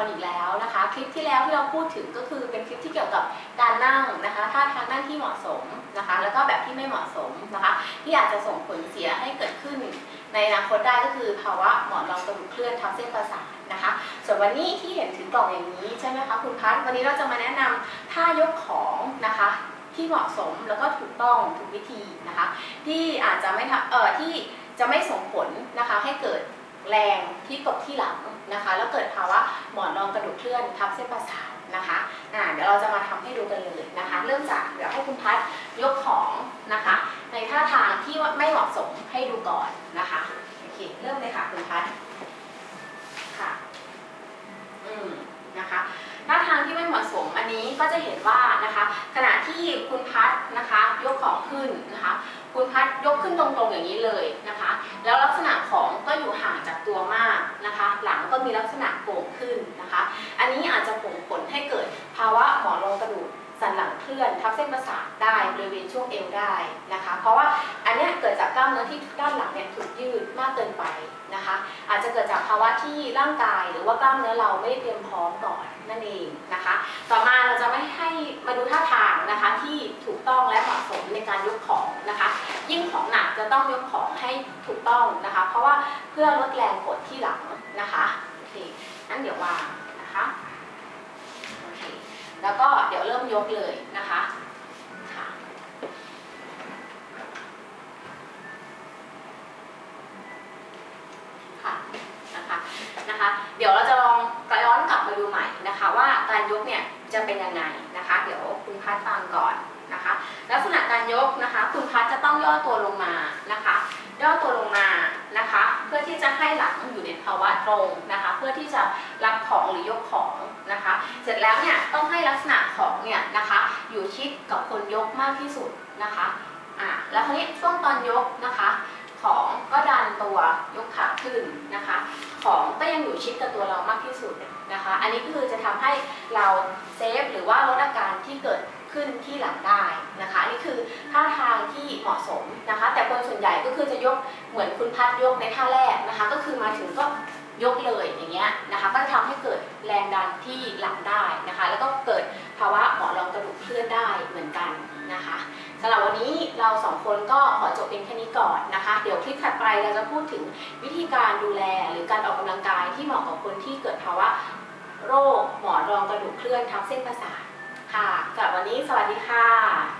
คนอีกแล้วนะคะ คลิปที่แล้วที่เราพูดถึงก็คือเป็นคลิปที่เกี่ยวกับการนั่งนะคะท่าทางนั่งที่เหมาะสมนะคะ แล้วก็แบบที่ไม่เหมาะสมนะคะ ที่อาจจะส่งผลเสียให้เกิดขึ้นในอนาคตได้ก็คือภาวะหมอนรองกระดูกเคลื่อนทับเส้นประสาทนะคะ ส่วนวันนี้ที่เห็นถือกล่องอย่างนี้ใช่ไหมคะคุณพัฒวันนี้เราจะมาแนะนำท่ายกของนะคะที่เหมาะสมแล้วก็ถูกต้องถูกวิธีนะคะ ที่อาจจะไม่ทำเอ่อที่จะไม่ส่งผลนะคะให้เกิด แรงที่กที่หลังนะคะ แล้วเกิดภาวะหมอนรองกระดูกเคลื่อนทับเส้นประสาทนะคะเดี๋ยวเราจะมาทำให้ดูกันเลยนะคะ เริ่มจากเดี๋ยวให้คุณพัฒน์ยกของนะคะ ในท่าทางที่ไม่เหมาะสมให้ดูก่อนนะคะโอเคเริ่มเลยค่ะคุณพัฒน์ค่ะอืมนะคะท่าทางที่ไม่เหมาะสมอันนี้ก็จะเห็นว่านะคะ ขณะที่คุณพัฒน์นะคะ ยกของขึ้นนะคะ คุณพัดยกขึ้นตรงๆอย่างนี้เลยนะคะ แล้วลักษณะของก็อยู่ห่างจากตัวมากนะคะ หลังก็มีลักษณะโก่งขึ้นนะคะ อันนี้อาจจะส่งผลให้เกิดภาวะหมอนรองกระดูกสันหลังเคลื่อนทับเส้นประสาทได้บริเวณช่วงเอวได้นะคะ เพราะว่าอันนี้เกิดจากกล้ามเนื้อที่ด้านหลังเนี่ยถูกยืดมากเกินไปนะคะ อาจจะเกิดจากภาวะที่ร่างกายหรือว่ากล้ามเนื้อเราไม่ได้เตรียมพร้อมก่อนนั่นเองนะคะ ต่อมาเราจะไม่ให้มาดูท่า นะคะที่ถูกต้องและเหมาะสมในการยกของนะคะ ยิ่งของหนักจะต้องยกของให้ถูกต้องนะคะ เพราะว่าเพื่อลดแรงกดที่หลังนะคะโอเคงั้นเดี๋ยววางนะคะโอเคแล้วก็เดี๋ยวเริ่มยกเลยนะคะค่ะค่ะนะคะนะคะเดี๋ยวเราจะ การยกเนี่ยจะเป็นยังไงนะคะ เดี๋ยวคุณพัดฟังก่อนนะคะ ลักษณะการยกนะคะ คุณพัดจะต้องย่อตัวลงมานะคะ ย่อตัวลงมานะคะ เพื่อที่จะให้หลังอยู่ในภาวะตรงนะคะ เพื่อที่จะรับของหรือยกของนะคะ เสร็จแล้วเนี่ยต้องให้ลักษณะของเนี่ยนะคะ อยู่ชิดกับคนยกมากที่สุดนะคะอ่าแล้วคราวนี้ช่วงตอนยกนะคะ ของก็ดันตัวยกขาขึ้น ของก็ยังอยู่ชิดกับตัวเรามากที่สุดนะคะ อันนี้ก็คือจะทำให้เราเซฟหรือว่าลดอาการที่เกิดขึ้นที่หลังได้นะคะ นี่คือท่าทางที่เหมาะสมนะคะ แต่คนส่วนใหญ่ก็คือจะยกเหมือนคุณพัดยกในท่าแรกนะคะ ก็คือมาถึงก็ยกเลยอย่างเงี้ยนะคะ ก็จะทำให้เกิดแรงดันที่หลังได้นะคะ แล้วก็เกิดภาวะหมอนรองกระดูกเคลื่อนได้เหมือนกันนะคะ วันนี้เราสองคนก็ขอจบเป็นแค่นี้ก่อนนะคะ เดี๋ยวคลิปถัดไปเราจะพูดถึงวิธีการดูแลหรือการออกกำลังกายที่เหมาะกับคนที่เกิดภาวะโรคหมอนรองกระดูกเคลื่อนทับเส้นประสาทค่ะสำหรับวันนี้สวัสดีค่ะ